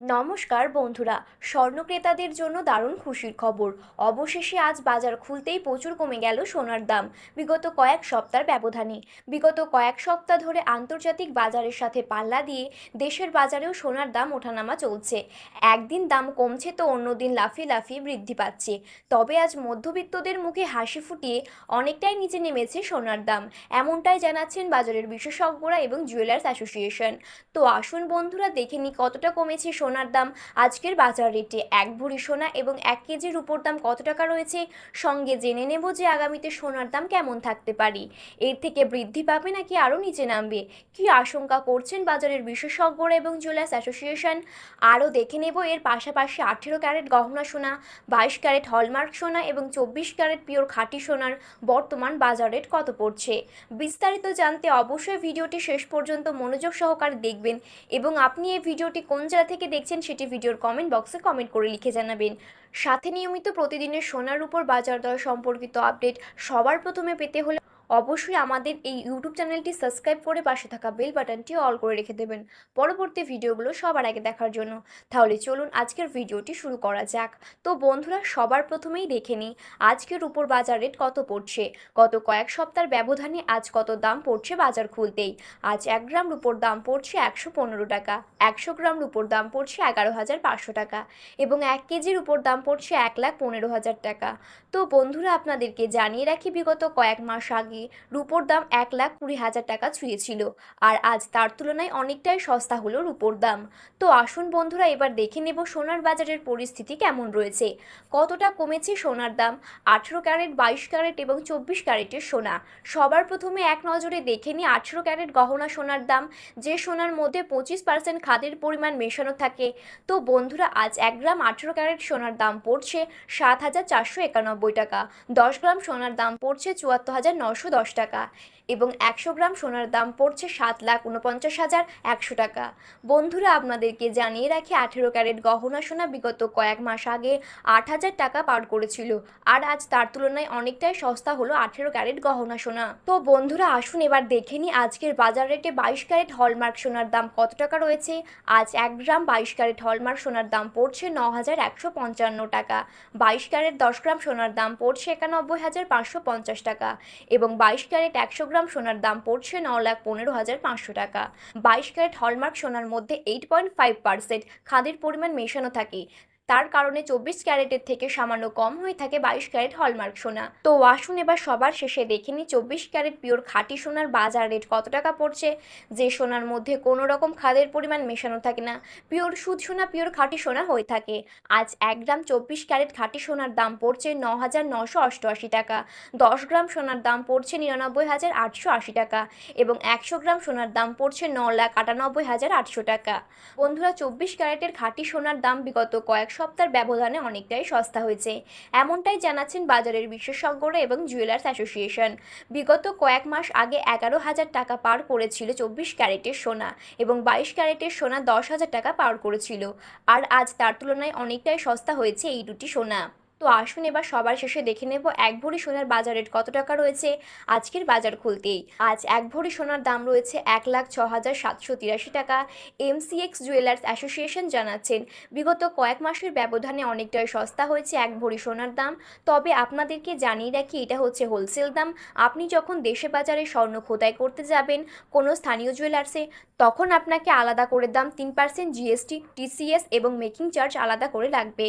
নমস্কার বন্ধুরা, স্বর্ণক্রেতাদের জন্য দারুণ খুশির খবর। অবশেষে আজ বাজার খুলতেই প্রচুর কমে গেল সোনার দাম। বিগত কয়েক সপ্তাহের ব্যবধানে। বিগত কয়েক সপ্তাহ ধরে আন্তর্জাতিক বাজারের সাথে পাল্লা দিয়ে দেশের বাজারেও সোনার দাম ওঠানামা চলছে। একদিন দাম কমছে তো অন্যদিন লাফিয়ে লাফিয়ে বৃদ্ধি পাচ্ছে। তবে আজ মধ্যবিত্তদের মুখে হাসি ফুটিয়ে অনেকটাই নিচে নেমেছে সোনার দাম। এমনটাই জানাচ্ছেন বাজারের বিশেষজ্ঞরা এবং জুয়েলার্স অ্যাসোসিয়েশন। তো আসুন বন্ধুরা, দেখে নিই কতটা কমেছে সোনার দাম। আজকের বাজার রেটে এক ভরি সোনা এবং এক কেজির উপর দাম কত টাকা রয়েছে? সঙ্গে জেনে নেব যে আগামীতে সোনার দাম কেমন থাকতে পারি। এর থেকে বৃদ্ধি পাবে নাকি আরও নিচে নামবে? কি আশঙ্কা করছেন বাজারের বিশেষজ্ঞরা এবং জুয়েলার্স অ্যাসোসিয়েশন? আরও দেখে নেব এর পাশাপাশি আঠেরো ক্যারেট গহনা সোনা, বাইশ ক্যারেট হলমার্ক সোনা এবং চব্বিশ ক্যারেট পিওর খাঁটি সোনার বর্তমান বাজার রেট কত পড়ছে? বিস্তারিত জানতে অবশ্যই ভিডিওটি শেষ পর্যন্ত মনোযোগ সহকারে দেখবেন এবং আপনি এই ভিডিওটি কোন জেলা থেকে দেখছেন সেটি ভিডিওর কমেন্ট বক্সে কমেন্ট করে লিখে জানাবেন। সাথে নিয়মিত প্রতিদিনের সোনার উপর বাজার দর সম্পর্কিত আপডেট সবার প্রথমে পেতে হলে অবশ্যই আমাদের এই ইউটিউব চ্যানেলটি সাবস্ক্রাইব করে পাশে থাকা বেল বাটনটি অল করে রেখে দেবেন। পরবর্তী ভিডিওগুলো সবার আগে দেখার জন্য। তাহলে চলুন আজকের ভিডিওটি শুরু করা যাক। তো বন্ধুরা, সবার প্রথমেই দেখে নিই, আজকের উপর বাজার রেট কত পড়ছে? গত কয়েক সপ্তাহের ব্যবধানে আজ কত দাম পড়ছে বাজার খুলতেই? আজ এক গ্রাম রুপোর দাম পড়ছে একশো পনেরো টাকা, একশো গ্রাম রুপোর দাম পড়ছে এগারো হাজার পাঁচশো টাকা এবং এক কেজির উপর দাম পড়ছে এক লাখ পনেরো হাজার টাকা। তো বন্ধুরা, আপনাদেরকে জানিয়ে রাখি, বিগত কয়েক মাস আগে রুপোর দাম এক লাখ কুড়ি হাজার টাকা ছুঁয়েছিল। আর আজ তার তুলনায় অনেকটাই সস্তা হলো রুপোর দাম। তো আসুন বন্ধুরা, এবার দেখে নেব সোনার বাজারের পরিস্থিতি কেমন রয়েছে। কতটা কমেছে সোনার দাম? আঠেরো ক্যারেট, বাইশ ক্যারেট এবং চব্বিশ ক্যারেটের সোনা। সবার প্রথমে এক নজরে দেখে নিই আঠেরো ক্যারেট গহনা সোনার দাম। যে সোনার মধ্যে পঁচিশ পার্সেন্ট খাদের পরিমাণ মেশানো থাকে। তো বন্ধুরা, আজ এক গ্রাম আঠেরো ক্যারেট সোনার দাম পড়ছে সাত হাজার চারশো একানব্বই টাকা। দশ গ্রাম সোনার দাম পড়ছে চুয়াত্তর হাজার নশো দশ টাকা এবং একশো গ্রাম সোনার দাম পড়ছে সাত লাখ উনপঞ্চাশ হাজার একশো টাকা। বন্ধুরা, আপনাদেরকে জানিয়ে রাখি, আঠেরো ক্যারেট গহনা সোনা বিগত কয়েক মাস আগে আট হাজার টাকা পার করেছিল আর আজ তার তুলনায় অনেকটাই সস্তা হলো আঠেরো ক্যারেট গহনা সোনা। তো বন্ধুরা, আসুন এবার দেখে নিই আজকের বাজার রেটে বাইশ ক্যারেট হলমার্ক সোনার দাম কত টাকা রয়েছে। আজ এক গ্রাম বাইশ ক্যারেট হলমার্ক সোনার দাম পড়ছে ন হাজার একশো পঞ্চান্ন টাকা। বাইশ ক্যারেট দশ গ্রাম সোনার দাম পড়ছে একানব্বই হাজার পাঁচশো পঞ্চাশ টাকা এবং বাইশ ক্যারেট একশো গ্রাম সোনার দাম পড়ছে ন লাখ পনেরো হাজার পাঁচশো টাকা। বাইশ ক্যারেট হলমার্ক সোনার মধ্যে এইট পয়েন্ট ফাইভ পার্সেন্ট খাদের পরিমাণ মেশানো থাকে। তার কারণে চব্বিশ ক্যারেটের থেকে সামান্য কম হয়ে থাকে বাইশ ক্যারেট হলমার্ক সোনা। তো আসুন এবার সবার শেষে দেখে নিই চব্বিশ ক্যারেট পিওর খাঁটি সোনার বাজার রেট কত টাকা পড়ছে, যে সোনার মধ্যে কোনো রকম খাদের পরিমাণ মেশানো থাকে না। পিওর সুদ সোনা পিওর খাঁটি সোনা হয়ে থাকে। আজ এক গ্রাম চব্বিশ ক্যারেট খাঁটি সোনার দাম পড়ছে ন হাজার নশো অষ্টআশি টাকা। দশ গ্রাম সোনার দাম পড়ছে নিরানব্বই হাজার আটশো আশি টাকা এবং একশো গ্রাম সোনার দাম পড়ছে ন লাখ আটানব্বই হাজার আটশো টাকা। বন্ধুরা, চব্বিশ ক্যারেটের খাঁটি সোনার দাম বিগত কয়েক সপ্তাহের ব্যবধানে অনেকটাই সস্তা হয়েছে। এমনটাই জানাচ্ছেন বাজারের বিশেষজ্ঞরা এবং জুয়েলার্স অ্যাসোসিয়েশন। বিগত কয়েক মাস আগে এগারো হাজার টাকা পার করেছিল চব্বিশ ক্যারেটের সোনা এবং বাইশ ক্যারেটের সোনা দশ হাজার টাকা পার করেছিল। আর আজ তার তুলনায় অনেকটাই সস্তা হয়েছে এই দুটি সোনা। তো আসুন এবার সবার শেষে দেখে নেব এক ভরি সোনার বাজার রেট কত টাকা রয়েছে আজকের বাজার খুলতেই। আজ এক ভরি সোনার দাম রয়েছে এক লাখ ছ হাজার সাতশো তিরাশি টাকা। এমসিএক্স জুয়েলার্স অ্যাসোসিয়েশন জানাচ্ছেন, বিগত কয়েক মাসের ব্যবধানে অনেকটাই সস্তা হয়েছে এক ভরি সোনার দাম। তবে আপনাদেরকে জানিয়ে রাখি, এটা হচ্ছে হোলসেল দাম। আপনি যখন দেশে বাজারে স্বর্ণ খোদাই করতে যাবেন কোনো স্থানীয় জুয়েলার্সে, তখন আপনাকে আলাদা করে দাম তিন পার্সেন্ট জিএসটি, টিসিএস এবং মেকিং চার্জ আলাদা করে লাগবে।